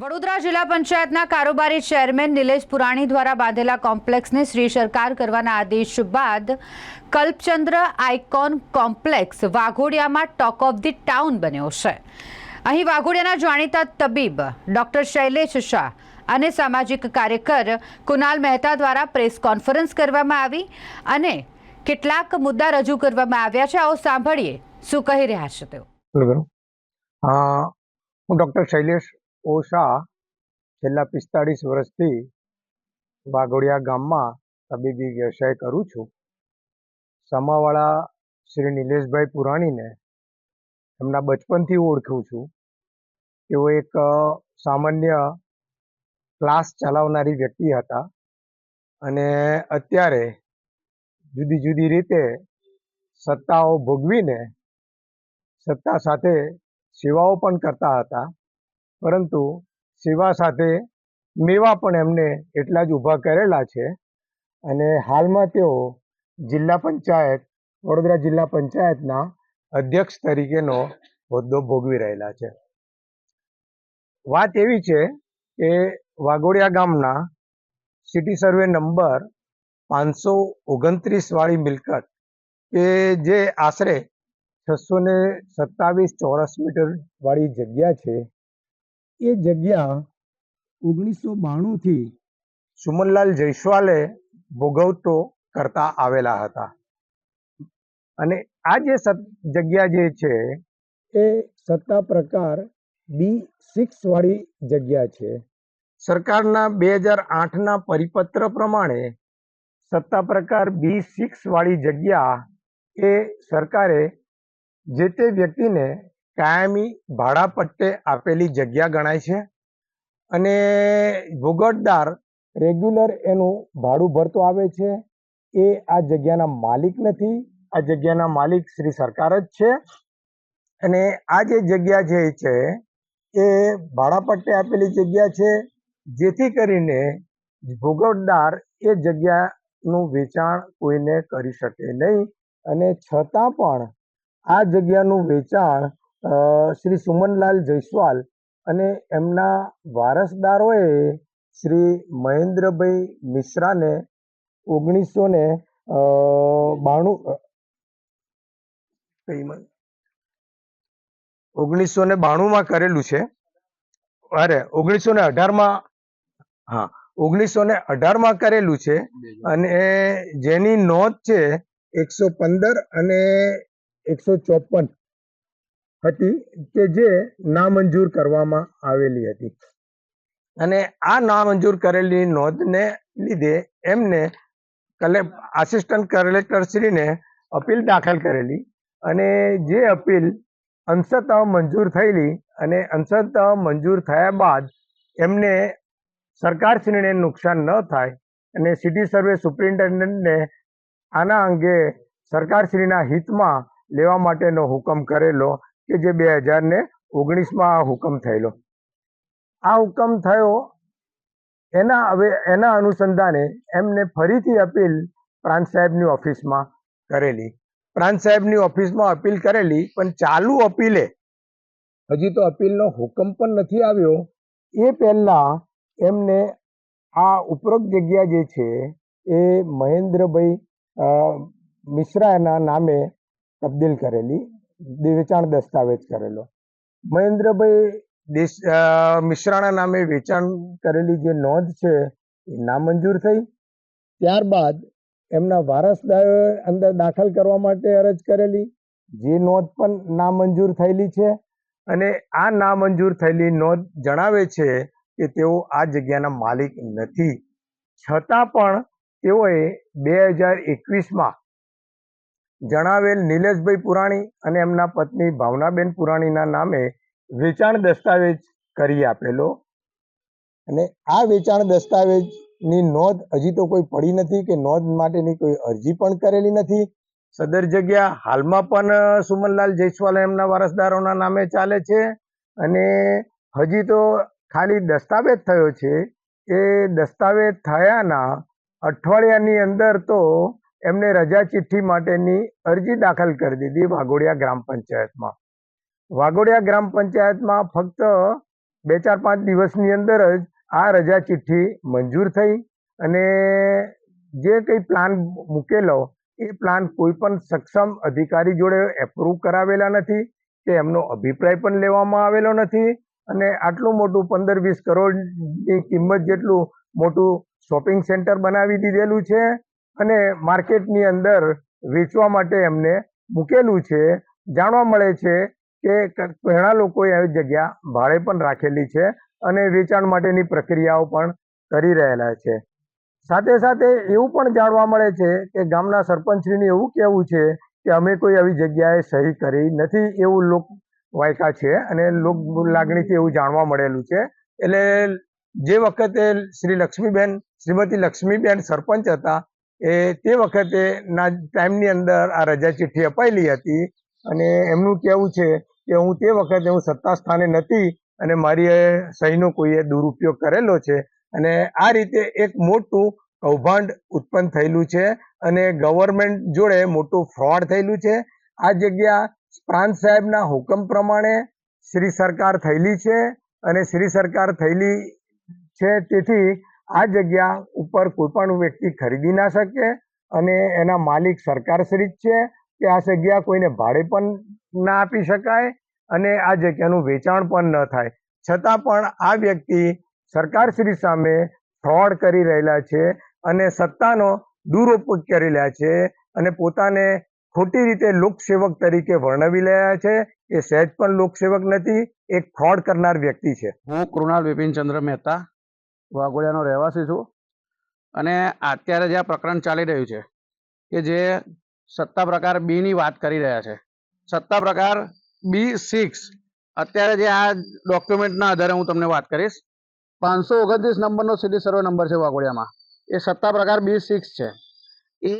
વડોદરા જિલ્લા પંચાયતના કારોબારી ચેરમેન નિલેશ પુરાણી દ્વારા બાંધેલા કોમ્પ્લેક્સને શ્રી સરકાર કરવાના આદેશ બાદ કલ્પચંદ્ર આઇકોન કોમ્પ્લેક્સ વાઘોડિયામાં ટોક ઓફ ધી ટાઉન બન્યો છે. અહીં વાઘોડિયાના જાણીતા તબીબ, ડોક્ટર શૈલેષ શાહ અને સામાજિક કાર્યકર કુનાલ મહેતા દ્વારા પ્રેસ કોન્ફરન્સ કરવામાં આવી અને કેટલાક મુદ્દા રજૂ કરવામાં આવ્યા છે. આવો સાંભળીએ શું કહી રહ્યા છે તેઓ. હું ડૉક્ટર શૈલેષ ઓશા છેલ્લા પિસ્તાળીસ વર્ષથી વાઘોડિયા ગામમાં તબીબી વ્યવસાય કરું છું. સમાવાળા શ્રી નિલેશભાઈ પુરાણીને એમના બચપનથી ઓળખું છું. તેઓ એક સામાન્ય ક્લાસ ચલાવનારી વ્યક્તિ હતા અને અત્યારે જુદી જુદી રીતે સત્તાઓ ભોગવીને સત્તા સાથે સેવાઓ પણ કરતા હતા. પરંતુ સેવા સાથે મેવા પણ એમને એટલા જ ઊભા કરેલા છે. અને હાલમાં તેઓ જિલ્લા પંચાયત, વડોદરા જિલ્લા પંચાયતના અધ્યક્ષ તરીકેનો હોદ્દો ભોગવી રહેલા છે. વાત એવી છે કે વાઘોડિયા ગામના સિટી સર્વે નંબર પાંચસો ઓગણત્રીસ વાળી મિલકત કે જે આશરે છસો ને સત્તાવીસ ચોરસ મીટર વાળી જગ્યા છે એ જગ્યા ઓગણીસો બાણુંથી સુમનલાલ જયસ્વાલે ભોગવટો કરતા આવેલા હતા. અને આ જે જગ્યા જે છે એ સત્તા પ્રકાર બી સિક્સ વાળી જગ્યા છે. સરકારના બે હજાર આઠના પરિપત્ર પ્રમાણે સત્તા પ્રકાર બી સિક્સ વાળી જગ્યા એ સરકારે જે તે વ્યક્તિને કાયમી ભાડા પટ્ટે આપેલી જગ્યા ગણાય છે અને ભૂગટદાર રેગ્યુલર એનું ભાડું ભરતો આવે છે. એ આ જગ્યાના માલિક નથી. આ જગ્યાના માલિક શ્રી સરકાર જ છે. અને આ જે જગ્યા જે છે એ ભાડા પટ્ટે આપેલી જગ્યા છે. જેથી કરીને ભોગવટદાર એ જગ્યાનું વેચાણ કોઈને કરી શકે નહીં. અને છતાં પણ આ જગ્યાનું વેચાણ શ્રી સુમનલાલ જયસ્વાલ અને એમના વારસદારોએ શ્રી મહેન્દ્રભાઈ મિશ્રાને ઓગણીસો ને બાણું ઓગણીસો ને બાણુંમાં કરેલું છે. અરે, ઓગણીસો ને અઢારમાં, હા, ઓગણીસો ને અઢારમાં કરેલું છે અને જેની નોંધ છે એકસો પંદર અને એકસો ચોપન. હતી કે જે નામંજૂર કરવામાં આવેલી હતી. અને આ નામંજૂર કરેલી નોંધને લીધે એમને કલે આસિસ્ટન્ટ કલેક્ટર શ્રીને અપીલ દાખલ કરેલી અને જે અપીલ અંશત મંજૂર થયેલી અને અંશત મંજૂર થયા બાદ એમને સરકારશ્રીને નુકસાન ન થાય અને સિટી સર્વે સુપ્રિન્ટેન્ડન્ટને આના અંગે સરકારશ્રીના હિતમાં લેવા માટેનો હુકમ કરેલો કે જે બે હજાર ને ઓગણીસમાં આ હુકમ થયેલો. આ હુકમ થયો એના હવે એના અનુસંધાને એમને ફરીથી અપીલ પ્રાંત સાહેબની ઓફિસમાં કરેલી. પ્રાંત સાહેબની ઓફિસમાં અપીલ કરેલી, પણ ચાલુ અપીલે. હજી તો અપીલનો હુકમ પણ નથી આવ્યો. એ પહેલા એમને આ ઉપરોક્ત જગ્યા જે છે એ મહેન્દ્રભાઈ મિશ્રાના નામે તબદીલ કરેલી. વેચાણ દસ્તાવેજ કરેલો. મહેન્દ્રભાઈ દેશ મિશ્રાણા નામે વેચાણ કરેલી જે નોંધ છે, એ નામંજૂર થઈ. ત્યારબાદ એમના વારસદારોએ અંદર દાખલ કરવા માટે અરજ કરેલી. જે નોંધ પણ નામંજૂર થયેલી છે અને આ નામંજૂર થયેલી નોંધ જણાવે છે કે તેઓ આ જગ્યાના માલિક નથી. છતાં પણ તેઓએ બે હજાર એકવીસમાં જણાવેલ નિલેશભાઈ પુરાણી અને એમના પત્ની ભાવનાબેન પુરાણીના નામે વેચાણ દસ્તાવેજ કરી આપેલો. અને આ વેચાણ દસ્તાવેજની નોંધ હજી તો કોઈ પડી નથી કે નોંધ માટેની કોઈ અરજી પણ કરેલી નથી. સદર જગ્યા હાલમાં પણ સુમનલાલ જયસ્વાલ એમના વારસદારોના નામે ચાલે છે. અને હજી તો ખાલી દસ્તાવેજ થયો છે એ દસ્તાવેજ થયાના અઠવાડિયાની અંદર તો એમને રજા ચિઠ્ઠી માટેની અરજી દાખલ કરી દીધી વાઘોડિયા ગ્રામ પંચાયતમાં. વાઘોડિયા ગ્રામ પંચાયતમાં ફક્ત બે ચાર પાંચ દિવસની અંદર જ આ રજા ચિઠ્ઠી મંજૂર થઈ અને જે કંઈ પ્લાન મૂકેલો, એ પ્લાન કોઈ પણ સક્ષમ અધિકારી જોડે એપ્રૂવ કરાવેલા નથી, કે એમનો અભિપ્રાય પણ લેવામાં આવેલો નથી અને આટલું મોટું પંદર વીસ કરોડની કિંમત જેટલું મોટું શોપિંગ સેન્ટર બનાવી દીધેલું છે અને માર્કેટની અંદર વેચવા માટે એમને મૂકેલું છે. જાણવા મળે છે કે ઘણા લોકોએ આવી જગ્યા ભાડે પણ રાખેલી છે અને વેચાણ માટેની પ્રક્રિયાઓ પણ કરી રહેલા છે. સાથે સાથે એવું પણ જાણવા મળે છે કે ગામના સરપંચશ્રીને એવું કહેવું છે કે અમે કોઈ આવી જગ્યાએ સહી કરી નથી એવું લોક વાયકા છે અને લોક લાગણીથી એવું જાણવા મળેલું છે. એટલે જે વખતે શ્રી લક્ષ્મીબેન, શ્રીમતી લક્ષ્મીબેન સરપંચ હતા એ તે વખતે ના ટાઈમની અંદર આ રજા ચિઠ્ઠી અપાયેલી હતી અને એમનું કહેવું છે કે હું તે વખતે હું સત્તા સ્થાને નથી અને મારી સહીનો કોઈએ દુરુપયોગ કરેલો છે. અને આ રીતે એક મોટું કૌભાંડ ઉત્પન્ન થયેલું છે અને ગવર્મેન્ટ જોડે મોટું ફ્રોડ થયેલું છે. આ જગ્યા પ્રાંત સાહેબના હુકમ પ્રમાણે શ્રી સરકાર થયેલી છે અને શ્રી સરકાર થયેલી છે તેથી આ જગ્યા ઉપર કોઈ પણ વ્યક્તિ ખરીદી ના શકે અને એના માલિક સરકારશ્રી જ છે કે આ જગ્યા કોઈને ભાડે પણ ના આપી શકાય અને આ જગ્યાનું વેચાણ પણ ન થાય. છતાં પણ આ વ્યક્તિ સરકારશ્રી સામે ફ્રોડ કરી રહેલા છે અને સત્તાનો દુરુપયોગ કરી રહ્યા છે અને પોતાને ખોટી રીતે લોકસેવક તરીકે વર્ણવી રહ્યા છે એ સહેજ પણ લોકસેવક નથી, એક ફ્રોડ કરનાર વ્યક્તિ છે. હું કૃણાલ બિપિનચંદ્ર મહેતા વાઘોડિયાનો રહેવાસી છું. અને અત્યારે જે આ પ્રકરણ ચાલી રહ્યું છે, કે જે સત્તા પ્રકાર બીની વાત કરી રહ્યા છે. સત્તા પ્રકાર બી સિક્સ અત્યારે જે આ ડોક્યુમેન્ટના આધારે હું તમને વાત કરીશ. પાંચસો ઓગણત્રીસ નંબરનો સિટી સર્વે નંબર છે વાઘોડિયામાં. એ સત્તા પ્રકાર બી સિક્સ છે. એ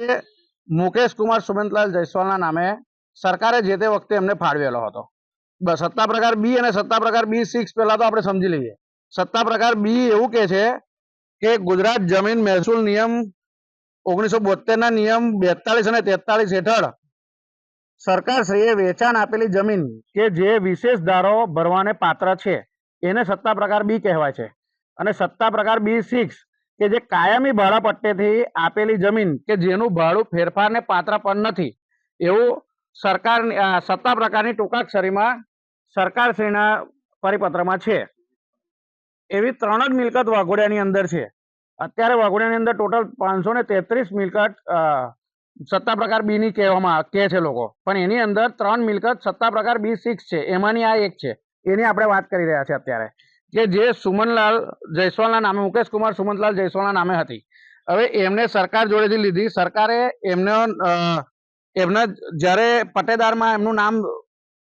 મુકેશ કુમાર સુમંતલાલ જયસ્વાલના નામે સરકારે જે તે વખતે એમને ફાળવેલો હતો. સત્તા પ્રકાર બી અને સત્તા પ્રકાર બી સિક્સ પહેલાં તો આપણે સમજી લઈએ. સત્તા પ્રકાર બી એવું કે છે કે ગુજરાત જમીન મહેસૂલ નિયમ ઓગણીસો બોતેરના નિયમ બેતાલીસ અને તેતાલીસ હેઠળ સરકારશ્રીએ વેચાણ આપેલી જમીન કે જે વિશેષ ધારો ભરવાને પાત્ર છે, એને સત્તા પ્રકાર બી કહેવાય છે. અને સત્તા પ્રકાર બી સિક્સ કે જે કાયમી ભાડા પટ્ટેથી આપેલી જમીન કે જેનું ભાડું ફેરફારને પાત્ર પણ નથી. એવું સરકાર સત્તા પ્રકારની ટૂંકાક્ષરીમાં સરકારશ્રીના પરિપત્રમાં છે. એવી ત્રણ જ મિલકત વાઘોડિયાની અંદર છે. અત્યારે વાઘોડિયાની અંદર ટોટલ પાંચસો ને તેત્રીસ મિલકત સત્તા પ્રકાર બી ની કહેવામાં કહે છે લોકો. પણ એની અંદર ત્રણ મિલકત સત્તા પ્રકાર બી સિક્સ છે. એમાંની આ એક છે. એની આપણે વાત કરી રહ્યા છે અત્યારે. કે જે સુમનલાલ જયસ્વાલના નામે, મુકેશ કુમાર સુમનલાલ જયસ્વાલના નામે હતી. હવે એમને સરકાર જોડેથી લીધી. સરકારે એમને એમને જ્યારે પટેદારમાં એમનું નામ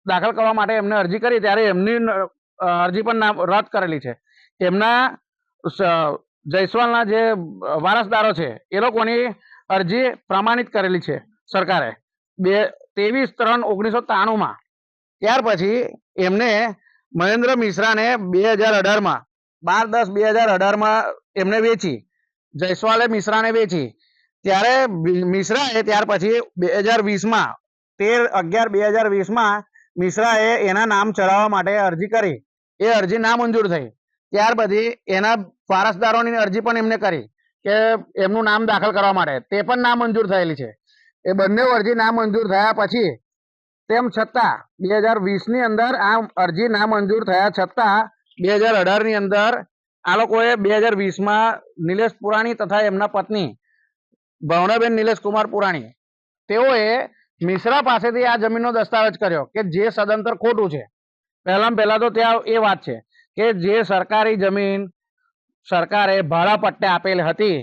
દાખલ કરવા માટે એમને અરજી કરી, ત્યારે એમની અરજી પણ નામ રદ કરેલી છે. એમના જયસ્વાલના જે વારસદારો છે, એ લોકોની અરજી પ્રમાણિત કરેલી છે સરકારે. બે, ત્રેવીસ ત્રણ ઓગણીસો ત્રાણુંમાં. ત્યાર પછી એમને મહેન્દ્ર મિશ્રાને બે હજાર અઢારમાં, બાર દસ બે હજાર અઢારમાં એમને વેચી, જયસ્વાલે મિશ્રાને વેચી. ત્યારે મિશ્રાએ ત્યાર પછી બે હજાર વીસમાં, તેર, અગિયાર બે હજાર વીસમાં મિશ્રાએ એના નામ ચડાવવા માટે અરજી કરી. એ અરજી નામંજૂર થઈ. ત્યાર પછી એના વારસદારોની અરજી પણ એમને કરી કે એમનું નામ દાખલ કરવા માટે. તે પણ નામંજૂર થયેલી છે. એ બંને અરજી નામંજૂર થયા પછી તેમ છતાં બે હજાર વીસની અંદર આ અરજી નામંજૂર થયા છતાં બે હજાર અઢારની અંદર આ લોકોએ બે હજાર વીસમાં નિલેશ પુરાણી તથા એમના પત્ની ભવનાબેન નિલેશ કુમાર પુરાણી તેઓએ મિશ્રા પાસેથી આ જમીનનો દસ્તાવેજ કર્યો કે જે સદંતર ખોટું છે. પહેલામાં પહેલા તો ત્યાં એ વાત છે. કે જે સરકારી જમીન સરકારે ભાડા પટ્ટે આપેલ હતી,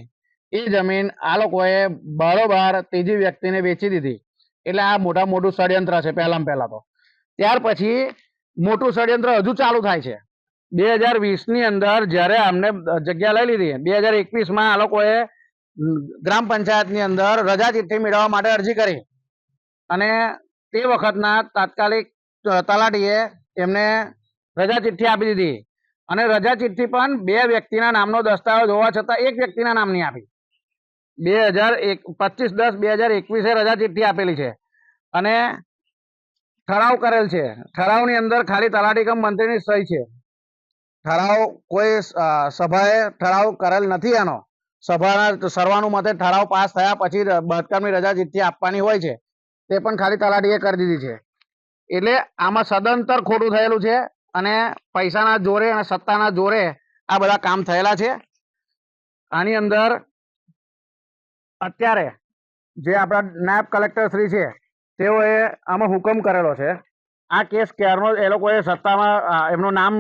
એ જમીન આ લોકોએ બારોબાર ત્રીજી વ્યક્તિને વેચી દીધી. એટલે આ મોટા મોટું ષડયંત્ર છે પહેલામાં પહેલા તો. ત્યાર પછી મોટું ષડયંત્ર હજુ ચાલુ થાય છે. બે હજાર વીસની અંદર જ્યારે અમને જગ્યા લઈ લીધી, બે હજાર એકવીસમાં આ લોકોએ ગ્રામ પંચાયતની અંદર રજા ચિઠ્ઠી મેળવવા માટે અરજી કરી. અને તે વખતના તાત્કાલિક તલાટીએ એમને રજા ચિઠ્ઠી આપી દીધી. અને રજા ચિઠ્ઠી પણ બે વ્યક્તિના નામનો દસ્તાવેજ હોવા છતાં એક વ્યક્તિના નામની આપી. બે હજાર એક, પચીસ દસ બે હજાર એકવીસે રજા ચિઠ્ઠી આપેલી છે. અને ઠરાવ કરેલ છે. ઠરાવની અંદર ખાલી તલાટી કમ મંત્રીની સહી છે. ઠરાવ કોઈ સભાએ ઠરાવ કરેલ નથી એનો સભાના સર્વાનુમતે ઠરાવ પાસ થયા પછી ર- રજા ચિઠ્ઠી આપવાની હોય છે. તે પણ ખાલી તલાટીએ કરી દીધી છે. એટલે આમાં સદંતર ખોટું થયેલું છે. અને પૈસાના જોરે અને સત્તાના જોરે આ બધા કામ થયેલા છે. આની અંદર અત્યારે જે આપણા નાયબ કલેક્ટર શ્રી છે, તેઓએ આમાં હુકમ કરેલો છે. આ કેસ ક્યારનો એ લોકોએ સત્તામાં એમનું નામ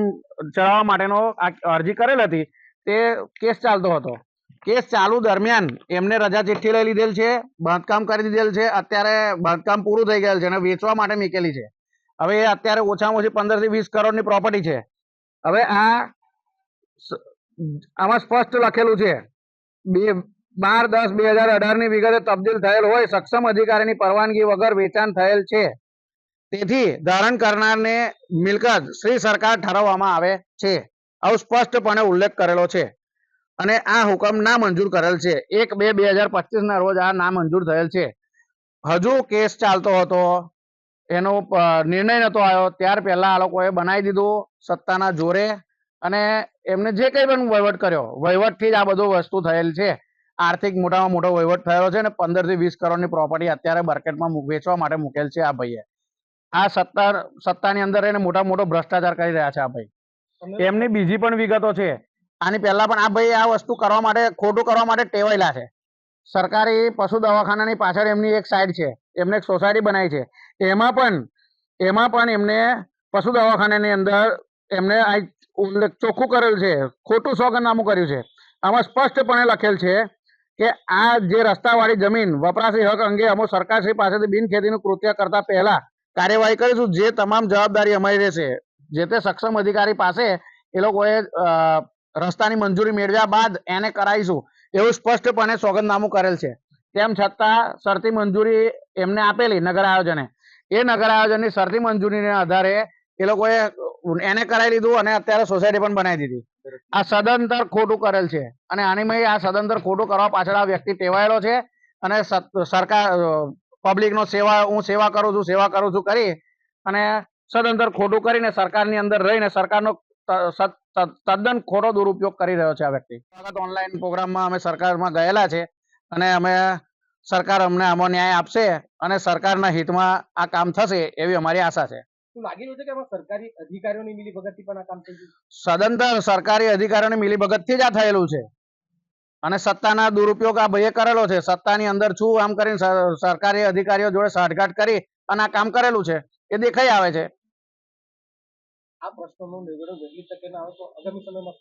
ચડાવવા માટેનો અરજી કરેલ હતી, તે કેસ ચાલતો હતો. કેસ ચાલુ દરમિયાન એમને રજા ચિઠ્ઠી લઈ લીધેલ છે, બાંધકામ કરી દીધેલ છે, અત્યારે બાંધકામ પૂરું થઈ ગયેલ છે અને વેચવા માટે મૂકેલી છે. હવે અત્યારે ઓછામાં ઓછી પંદરથી વીસ કરોડની પ્રોપર્ટી છે. હવે આ આમાં સ્પષ્ટ લખેલું છે, બે, બાર દસ બે હજાર અઢારની વિગતે તબદીલ થયેલ હોય, સક્ષમ અધિકારીની પરવાનગી વગર વેચાણ થયેલ છે. તેથી ધારણ કરનારને મિલકત શ્રી સરકાર ઠરાવવામાં આવે છે. આવું સ્પષ્ટપણે ઉલ્લેખ કરેલો છે. અને આ હુકમ ના મંજૂર કરેલ છે. એક બે બે હજાર પચીસ ના રોજ આ ના મંજૂર થયેલ છે. હજુ કેસ ચાલતો હતો. એનો નિર્ણય નતો આવ્યો. ત્યાર પહેલા આ લોકોએ બનાવી દીધું સત્તાના જોરે અને એમને જે કંઈ પણ વહીવટ કર્યો વહીવટથી જ આ બધું વસ્તુ થયેલ છે. આર્થિક મોટામાં મોટો વહીવટ થયેલો છે અને પંદરથી વીસ કરોડની પ્રોપર્ટી અત્યારે માર્કેટમાં વેચવા માટે મૂકેલ છે આ ભાઈએ. આ સત્તા સત્તાની અંદર એને મોટા મોટો ભ્રષ્ટાચાર કરી રહ્યા છે આ ભાઈ. એમની બીજી પણ વિગતો છે. આની પહેલા પણ આ ભાઈ આ વસ્તુ કરવા માટે ખોટું કરવા માટે ટેવાયેલા છે. સરકારી પશુ દવાખાનાની પાછળ એમની એક સાઈડ છે. એમને એક સોસાયટી બનાવી છે. એમાં પણ એમાં પણ એમને પશુ દવાખાનાની અંદર એમને આ ઉલ્લેખ ચોખ્ખું કરેલ છે, ખોટું સોગંદનામું કર્યું છે. આમાં સ્પષ્ટપણે લખેલ છે કે આ જે રસ્તાવાળી જમીન વપરાશી હક અંગે અમો સરકારશ્રી પાસેથી બિનખેતીનું કૃત્ય કરતા પહેલા કાર્યવાહી કરીશું, જે તમામ જવાબદારી અમારી રહેશે. જે તે સક્ષમ અધિકારી પાસે એ લોકોએ રસ્તાની મંજૂરી મેળવ્યા બાદ એને કરાવીશું, એવું સ્પષ્ટપણે સોગંદનામું કરેલ છે. તેમ છતાં શરતી મંજૂરી એમને આપેલી નગર આયોજને એ નગર આયોજનની શરતી મંજૂરીને આધારે એ લોકોએ એને કરાવી લીધું અને અત્યારે સોસાયટી પણ બનાવી દીધી. આ સદંતર ખોટું કરેલ છે. અને આનીમય આ સદંતર ખોટું કરવા પાછળ આ વ્યક્તિ ટેવાયેલો છે. અને સરકાર, પબ્લિકનો સેવા, હું સેવા કરું છું, સેવા કરું છું કરી અને સદંતર ખોટું કરીને સરકારની અંદર રહીને સરકારનો તદ્દન ખોટો દુરુપયોગ કરી રહ્યો છે આ વ્યક્તિ. ઓનલાઈન પ્રોગ્રામમાં અમે સરકારમાં ગયેલા છે. અને અમે સરકાર અમને આમાં ન્યાય આપશે અને સરકારના હિતમાં આ કામ થશે એવી અમારી આશા છે. શું છે કે સરકારી અધિકારીઓની મિલીભગતથી પણ આ કામ સદંતર સરકારી અધિકારીઓની મિલીભગતથી જ આ થયેલું છે. અને સત્તાના દુરુપયોગ આ ભાઈએ કરેલો છે. સત્તાની અંદર છું આમ કરીને સરકારી અધિકારીઓ જોડે સાઠગાંઠ કરી અને આ કામ કરેલું છે. એ દેખાઈ આવે છે. આ પ્રશ્નોનું નિવેડો વહેલી તકે ના આવે તો આગામી સમયમાં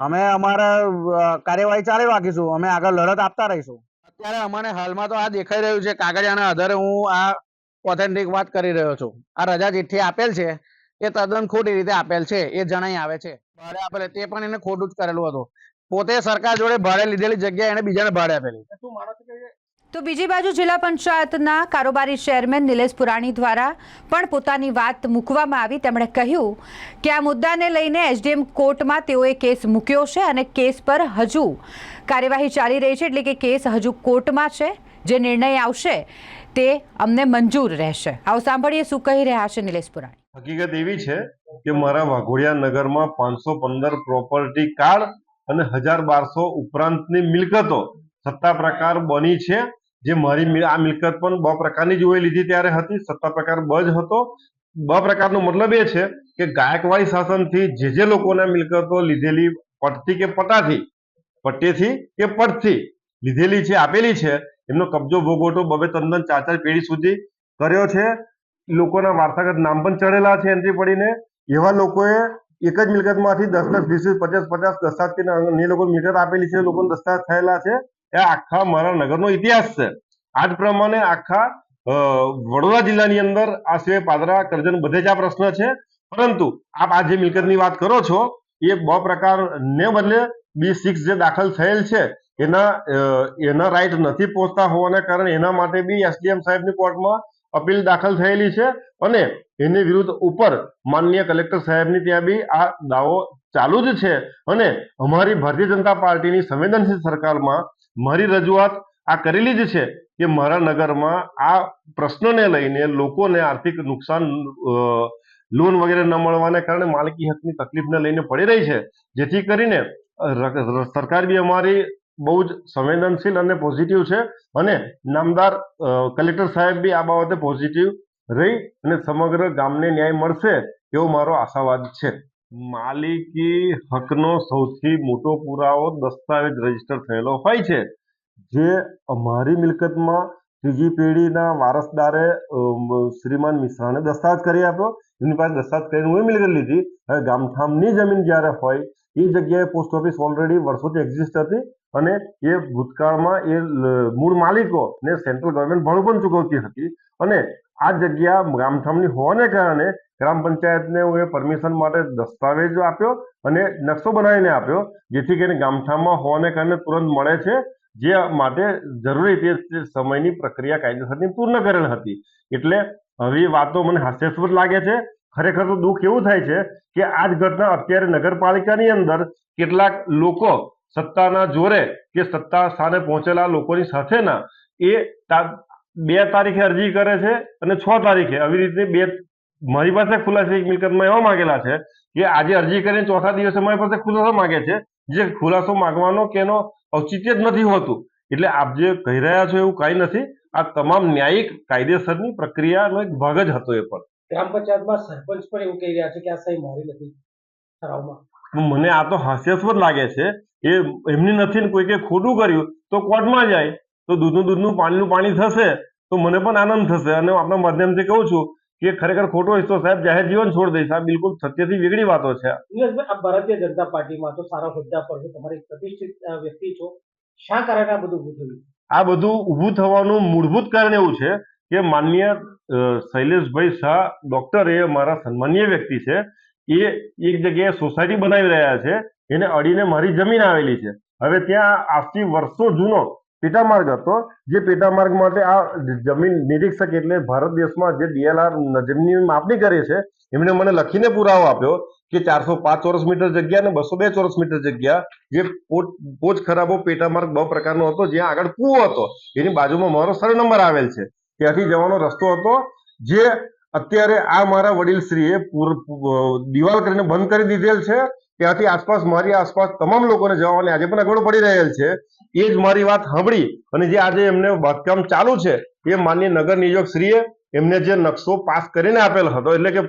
અમે અમારા કાર્યવાહી ચાલુ રાખીશું. અમે આગળ લડત આપતા રહીશું. અત્યારે અમને હાલમાં તો આ દેખાઈ રહ્યું છે. કાગળિયાના આધારે હું આ ઓથેન્ટિક વાત કરી રહ્યો છું. આ રજા ચિઠ્ઠી આપેલ છે, એ તદ્દન ખોટી રીતે આપેલ છે. એ જણાઈ આવે છે. ભાડે આપેલ તે પણ એને ખોટું જ કરેલું હતું. પોતે સરકાર જોડે ભાડે લીધેલી જગ્યા એને બીજાને ભાડે આપેલી. તો બીજી બાજુ જિલ્લા પંચાયતના કારોબારી ચેરમેન નિલેશ પુરાણી દ્વારા પણ પોતાની વાત મૂકવામાં આવી. તેમણે કહ્યું કે આ મુદ્દાને લઈને એસડીએમ કોર્ટમાં તેઓએ કેસ મૂક્યો છે અને કેસ પર હજુ કાર્યવાહી ચાલી રહી છે. એટલે કે કેસ હજુ કોર્ટમાં છે. જે નિર્ણય આવશે તે અમને મંજૂર રહેશે. આવો સાંભળીએ શું કહી રહ્યા છે નિલેશ પુરાણી. હકીકત એવી છે કે મારા વાઘોડિયા નગરમાં પાંચસો પંદર પ્રોપર્ટી કાર્ડ અને હજાર બારસો ઉપરાંતની મિલકતો સત્તા પ્રકાર બની છે. જે મારી આ મિલકત પણ બ પ્રકારની જ હોય લીધી ત્યારે હતી. સત્તા પ્રકાર બ જ હતો. બ પ્રકારનો મતલબ એ છે કે ગાયકવાડી શાસનથી જે જે લોકોના મિલકતો લીધેલી પટથી કે પટાથી, પટ્ટેથી કે પટથી લીધેલી છે, આપેલી છે, એમનો કબજો ભોગવટો બબે તંદન ચાર ચાર પેઢી સુધી કર્યો છે. લોકોના વારસાગત નામ પણ ચડેલા છે એન્ટ્રી પડીને. એવા લોકોએ એક જ મિલકતમાંથી દસ દસ, વીસ વીસ, પચાસ પચાસ દસ્તાવેજ લોકો મિલકત આપેલી છે. લોકોને દસ્તાવેજ થયેલા છે. એ આખા મારા નગરનો ઇતિહાસ છે. આ જ પ્રમાણે આખા વડોદરા જિલ્લાની અંદર આ સિવાય પાદરા, કરજણ બધે જ આ પ્રશ્ન છે. પરંતુ આપ આ જે મિલકતની વાત કરો છો, એ બ પ્રકારને બદલે બી સિક્સ જે દાખલ થયેલ છે, એના એના રાઈટ નથી પહોંચતા હોવાના કારણે એના માટે બી એસડીએમ સાહેબની કોર્ટમાં અપીલ દાખલ થયેલી છે. અને એની વિરુદ્ધ ઉપર માનનીય કલેક્ટર સાહેબની ત્યાં બી આ દાવો ચાલુ જ છે. અને અમારી ભારતીય જનતા પાર્ટીની સંવેદનશીલ સરકારમાં મારી રજૂઆત આ કરેલી જ છે કે મારા નગરમાં આ પ્રશ્નને લઈને લોકોને આર્થિક નુકસાન લોન વગેરે ન મળવાને કારણે માલિકી હકની તકલીફને લઈને પડી રહી છે. જેથી કરીને સરકાર બી અમારી બહુ જ સંવેદનશીલ અને પોઝિટિવ છે અને નામદાર કલેક્ટર સાહેબ બી આ બાબતે પોઝિટિવ રહી અને સમગ્ર ગામને ન્યાય મળશે એવો મારો આશાવાદ છે. માલિકી હકનો સૌથી મોટો પુરાવો દસ્તાવેજ રજિસ્ટર થયેલો હોય છે, જે અમારી મિલકતમાં ત્રીજી પેઢીના વારસદારે શ્રીમાન મિશ્રાને દસ્તાવેજ કરી આપ્યો. એની પાસે દસ્તાવેજ કરીને હું મિલકત લીધી. હવે ગામઠામની જમીન જ્યારે હોય, એ જગ્યાએ પોસ્ટ ઓફિસ ઓલરેડી વર્ષોથી એક્ઝિસ્ટ હતી અને એ ભૂતકાળમાં એ મૂળ માલિકો ને સેન્ટ્રલ ગવર્મેન્ટ ભાડું પણ ચૂકવતી હતી. અને આ જગ્યા ગામઠામની હોવાને કારણે ગ્રામ પંચાયતને હું એ પરમિશન માટે દસ્તાવેજ આપ્યો અને નકશો બનાવીને આપ્યો, જેથી કરીને ગામઠામમાં હોવાને કારણે તુરંત મળે છે. જે માટે જરૂરી તે સમયની પ્રક્રિયા કાયદેસરની પૂર્ણ કરેલ હતી. એટલે હવે વાતો મને હાસ્યાસ્પદ લાગે છે. ખરેખર તો દુઃખ એવું થાય છે કે આ જ ઘટના અત્યારે નગરપાલિકાની અંદર કેટલાક લોકો સત્તાના જોરે કે સત્તા સ્થાને પહોંચેલા લોકોની સાથેના એ બે તારીખે અરજી કરે છે અને છ તારીખે. આવી રીતે બે મારી પાસે ખુલાસા એક મિલકતમાં એવા માંગેલા છે કે આજે અરજી કરીને ચોથા દિવસે મારી પાસે ખુલાસો માંગે છે. જે ખુલાસો માંગવાનો કે એનો ઔચિત્ય જ નથી હોતું. એટલે આપ જે કહી રહ્યા છો એવું કાંઈ નથી. આ તમામ ન્યાયિક કાયદેસરની પ્રક્રિયાનો એક ભાગ જ હતો એ પણ. ગ્રામ પંચાયતમાં સરપંચ પણ એવું કહી રહ્યા છે કે આ સહી મારી નથી. ઠરાવમાં. મને આ તો હાસ્યાસ્પદ લાગે છે. એ એમની નથી ને કોઈકે ખોટું કર્યું તો કોર્ટમાં જાય. તો દૂધનું દૂધનું પાણીનું પાણી થશે તો મને પણ આનંદ થશે. અને આપણા માધ્યમથી કહું છું કે ખરેખર ખોટો હિસ્સો સાહેબ જાહેર જીવન છોડી દઈશ. આ બિલકુલ સત્યથી વેગળી વાતો છે. આ ભારતીય જનતા પાર્ટીમાં તો સારા હોદ્દા પર છો. તમારી પ્રતિષ્ઠિત વ્યક્તિ છો. શા કારણે આ બધું ઊભું થયું? આ બધું ઊભું થવાનું મૂળભૂત કારણ એવું છે કે માન્ય શૈલેષભાઈ શાહ ડોક્ટર એ મારા સન્માનીય વ્યક્તિ છે. એ એક જગ્યાએ સોસાયટી બનાવી રહ્યા છે. એને અડીને મારી જમીન આવેલી છે. હવે ત્યાં આજથી વર્ષો જૂનો પેટામાર્ગ હતો, જે પેટામાર્ગ માટે આ જમીન નિરીક્ષક એટલે ભારત દેશમાં જે ડીએલઆર જમીનની માપણી કરી છે, એમણે મને લખીને પુરાવો આપ્યો કે ચારસો પાંચ ચોરસ મીટર જગ્યા અને બસો બે ચોરસ મીટર જગ્યા, જે પોચ ખરાબો પેટામાર્ગ બ પ્રકારનો હતો, જ્યાં આગળ કૂવો હતો. એની બાજુમાં મારો સર નંબર આવેલ છે. ત્યાંથી જવાનો રસ્તો હતો, જે અત્યારે આ મારા વડીલશ્રીએ દિવાલ કરીને બંધ કરી દીધેલ છે. ત્યાંથી આસપાસ, મારી આસપાસ તમામ લોકોને જવાની આજે પણ અગવડ પડી રહેલ છે. એ જ મારી વાત સાંભળી અને જે આજે એમને બાંધકામ ચાલુ છે, એ માન્ય નગર નિયોજક શ્રીએ એમને જે નકશો પાસ કરીને આપેલો હતો, એટલે કે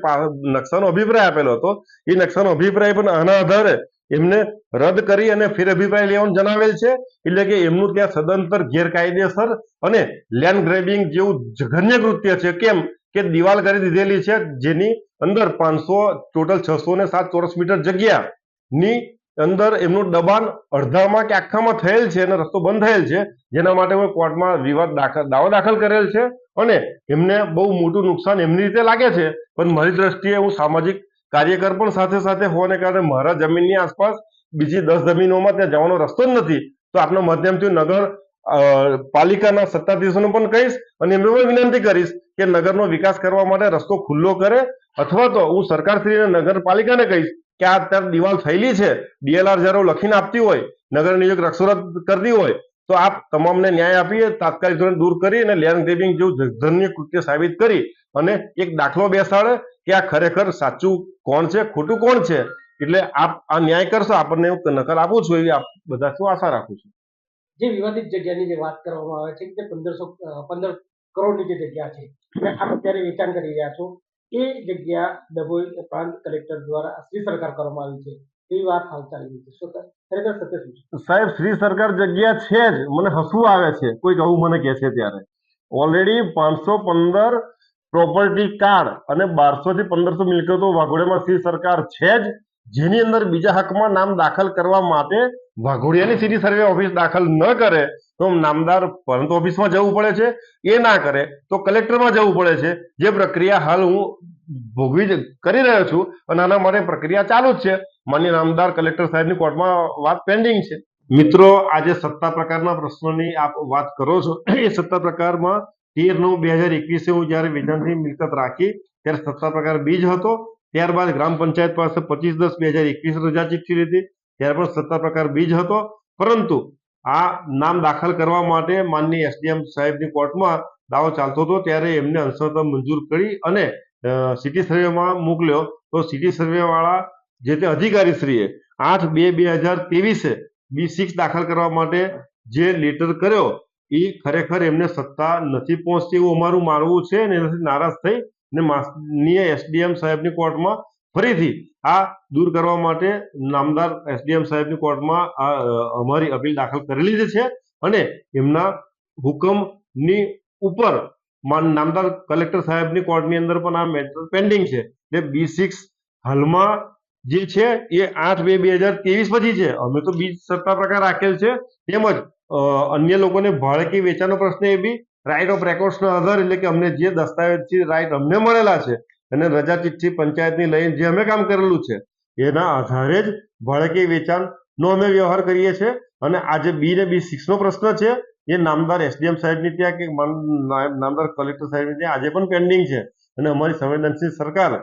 નકશાનો અભિપ્રાય આપેલો હતો, એ નકશાનો અભિપ્રાય પણ આના આધારે એમને રદ કરી અને ફેર અભિપ્રાય લેવાનું જણાવેલ છે. એટલે કે એમનું ત્યાં સદંતર ગેરકાયદેસર અને લેન્ડ ગ્રેબિંગ જેવું જઘન્ય કૃત્ય છે. કેમ? કે દિવાલ કરી દીધેલી છે, જેની અંદર પાંચસો, ટોટલ છસો ને સાત ચોરસ મીટર જગ્યા ની અંદર એમનું દબાણ અડધામાં કે આખામાં થયેલ છે અને રસ્તો બંધ થયેલ છે, જેના માટે હું કોર્ટમાં વિવાદ દાખલ, દાવો દાખલ કરેલ છે અને એમને બહુ મોટું નુકસાન એમની રીતે લાગે છે. પણ મારી દ્રષ્ટિએ હું સામાજિક કાર્યકર પણ સાથે સાથે હોવાને કારણે મારા જમીનની આસપાસ બીજી દસ જમીનોમાં ત્યાં જવાનો રસ્તો જ નથી. તો આપના માધ્યમથી નગર પાલિકાના સત્તાધીશોને પણ કહીશ અને એમને પણ વિનંતી કરીશ કે નગરનો વિકાસ કરવા માટે રસ્તો ખુલ્લો કરે અથવા તો હું સરકારશ્રીને નગરપાલિકાને કહીશ કે આ અત્યારે દિવાલ થયેલી છે, ડીએલઆર જ્યારે લખીને આપતી હોય, નગર નિયોજક રક્ષોરત કરતી હોય, તો આપ તમામને ન્યાય આપીએ, તાત્કાલિક ધોરણે દૂર કરી અને લેન્ડ ગ્રેબિંગ જેવું જઘન્ય કૃત્ય સાબિત કરી અને એક દાખલો બેસાડે કે આ ખરેખર સાચું કોણ છે, ખોટું કોણ છે? એટલે આપ આ ન્યાય કરશો, આપણને હું નકલ આપું છું, એવી આપ બધા શું આશા રાખું છું. જે વિવાદિત જગ્યાની જે વાત કરવામાં આવે છે કે પંદરસો પંદર કરોડની જે જગ્યા છે અને આપ અત્યારે વેચાણ કરી રહ્યા છો, એ જગ્યા ડભોઈ પ્રાંત કલેક્ટર દ્વારા શ્રી સરકાર કરવામાં આવી છે, એવી વાત હાલ ચાલી રહી છે. ખરેખર સત્ય શું સાહેબ, શ્રી સરકાર જગ્યા છે જ, મને હસવું આવે છે કોઈક આવું મને કહે છે ત્યારે. ઓલરેડી પાંચસો પંદર પ્રોપર્ટી કાર્ડ અને બારસો થી પંદરસો મિલકતો વાઘોડિયામાં શ્રી સરકાર છે જ, જેની અંદર બીજા હકમાં નામ દાખલ કરવા માટે વાઘોડિયાની સિટી સર્વે ઓફિસ દાખલ ન કરે તો નામદાર પરંતુ ઓફિસમાં જવું પડે છે. એ ના કરે તો કલેક્ટરમાં જવું પડે છે. જે પ્રક્રિયા હાલ હું ભોગવી કરી રહ્યો છું અને આના માટે પ્રક્રિયા ચાલુ જ છે. માન્ય નામદાર કલેક્ટર સાહેબની કોર્ટમાં વાત પેન્ડિંગ છે. મિત્રો, આજે સત્તા પ્રકારના પ્રશ્નોની આપ વાત કરો છો. એ સત્તા પ્રકારમાં તેર નવ બે હજાર એકવીસે હું જયારે વેચાણથી મિલકત રાખી ત્યારે સત્તા પ્રકાર બીજ હતો. ત્યારબાદ ગ્રામ પંચાયત પાસે પચીસ દસ બે હજાર એકવીસ રજા ચિઠ્ઠી લીધી. ત્યારે પણ સત્તા પ્રકાર બીજ હતો. પરંતુ આ નામ દાખલ કરવા માટે માનની એસડીએમ સાહેબની કોર્ટમાં દાવો ચાલતો હતો. ત્યારે એમને અંશત મંજૂર કરી અને સિટી સર્વેમાં મોકલ્યો. તો સિટી સર્વેવાળા જે તે અધિકારીશ્રીએ આઠ બે બે હજાર ત્રેવીસે બી સિક્સ દાખલ કરવા માટે જે લેટર કર્યો, એ ખરેખર એમને સત્તા નથી પહોંચતી એવું અમારું માનવું છે અને એનાથી નારાજ થઈ. ને માનનીય એસડીએમ સાહેબની કોર્ટમાં ફરીથી આ દૂર કરવા માટે નામદાર એસડીએમ સાહેબની કોર્ટમાં આ અમારી અપીલ દાખલ કરેલી જ છે અને એમના હુકમની ઉપર નામદાર કલેક્ટર સાહેબની કોર્ટની અંદર પણ આ મેટર પેન્ડિંગ છે. એટલે બી સિક્સ હાલમાં જે છે એ આઠ બે બે હજાર ત્રેવીસ પછી છે. અમે તો બીજ સત્તા પ્રકાર રાખેલ છે. તેમજ અન્ય લોકોને ભાડકી વેચાણનો પ્રશ્ન એ બી રાઇટ ઓફ રેકોર્ડ્સના આધાર એટલે કે અમને જે દસ્તાવેજથી રાઇટ અમને મળેલા છે અને રજા ચિઠ્ઠી પંચાયતની લઈને જે અમે કામ કરેલું છે, એના આધારે જ ભાડે કે વેચાણનો અમે વ્યવહાર કરીએ છીએ. અને આજે બી ને બી સિક્સનો પ્રશ્ન છે, એ નામદાર એસડીએમ સાહેબની ત્યાં કે નામદાર કલેક્ટર સાહેબની ત્યાં આજે પણ પેન્ડિંગ છે. અને અમારી સંવેદનશીલ સરકાર,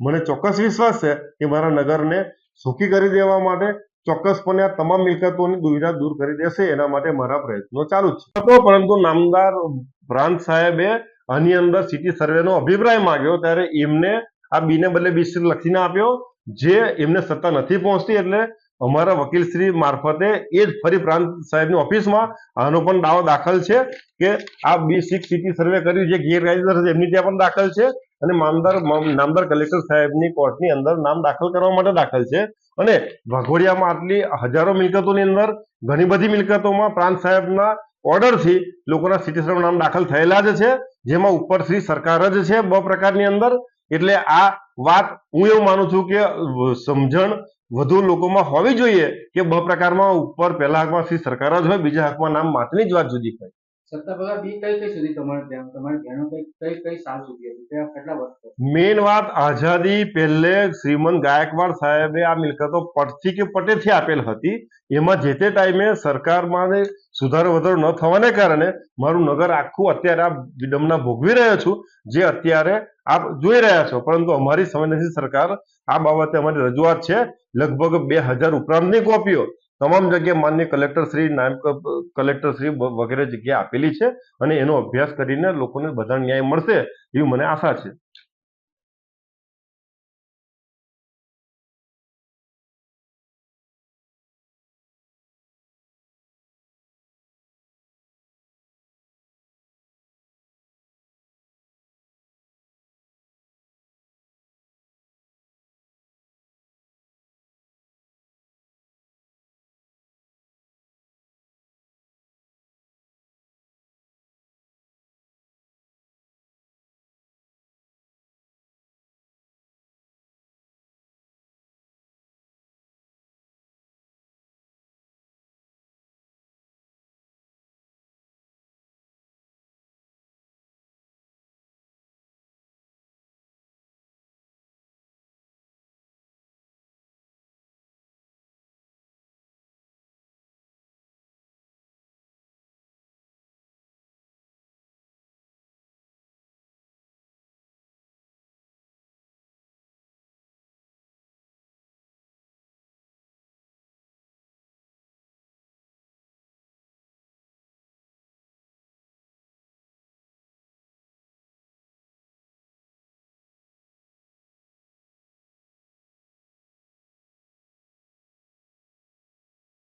મને ચોક્કસ વિશ્વાસ છે કે મારા નગરને સુખી કરી દેવા માટે ચોક્કસપણે આ તમામ મિલકતોની દુવિધા દૂર કરી દેશે. એના માટે મારા પ્રયત્નો ચાલુ છે. પરંતુ નામદાર પ્રાંત સાહેબે આની અંદર સિટી સર્વેનો અભિપ્રાય માંગ્યો ત્યારે એમને આ બીને બદલે બી લખીને આપ્યો, જે એમને સત્તા નથી પહોંચતી એટલે અમારા વકીલશ્રી મારફતે એ જ ફરી પ્રાંત સાહેબની ઓફિસમાં આનો પણ દાવો દાખલ છે કે આ બી સિક્સ સિટી સર્વે કર્યું જે ગેરકાયદેસર છે, એમની ત્યાં પણ દાખલ છે અને મામદાર મામ- નામદાર કલેક્ટર સાહેબની કોર્ટની અંદર નામ દાખલ કરવા માટે દાખલ છે. અને વાઘોડિયામાં આટલી હજારો મિલકતોની અંદર ઘણી બધી મિલકતોમાં પ્રાંત સાહેબના ઓર્ડરથી લોકોના સિટી નામ દાખલ થયેલા જ છે, જેમાં ઉપર શ્રી સરકાર જ છે બ પ્રકારની અંદર. એટલે આ વાત હું એવું માનું છું કે સમજણ વધુ લોકોમાં હોવી જોઈએ કે બ પ્રકારમાં ઉપર પહેલા હકમાં શ્રી સરકાર જ હોય, બીજા હકમાં નામ માટેની જ વાત જુદી હોય. સત્તા વાત આઝાદી પહેલે શ્રીમંત ગાયકવાડ સાહેબે આ મિલકતો પટથી કે પટેથી આપેલ હતી. એમાં જે તે ટાઈમે સરકારમાં સુધારો વધારો ન થવાને કારણે મારું નગર આખું અત્યારે આ વિડંબના ભોગવી રહ્યો છું, જે અત્યારે આપ જોઈ રહ્યા છો. પરંતુ અમારી સંવેદનશીલ સરકાર આ બાબતે અમારી રજૂઆત છે. લગભગ બે હજાર ઉપરાંતની કોપીઓ. તમામ જગ્યાએ માન્ય કલેક્ટર શ્રી, નાયબ કલેક્ટર શ્રી વગેરે જગ્યાએ આપેલી છે અને એનો અભ્યાસ કરીને લોકોને બધા ન્યાય મળશે એવી મને આશા છે.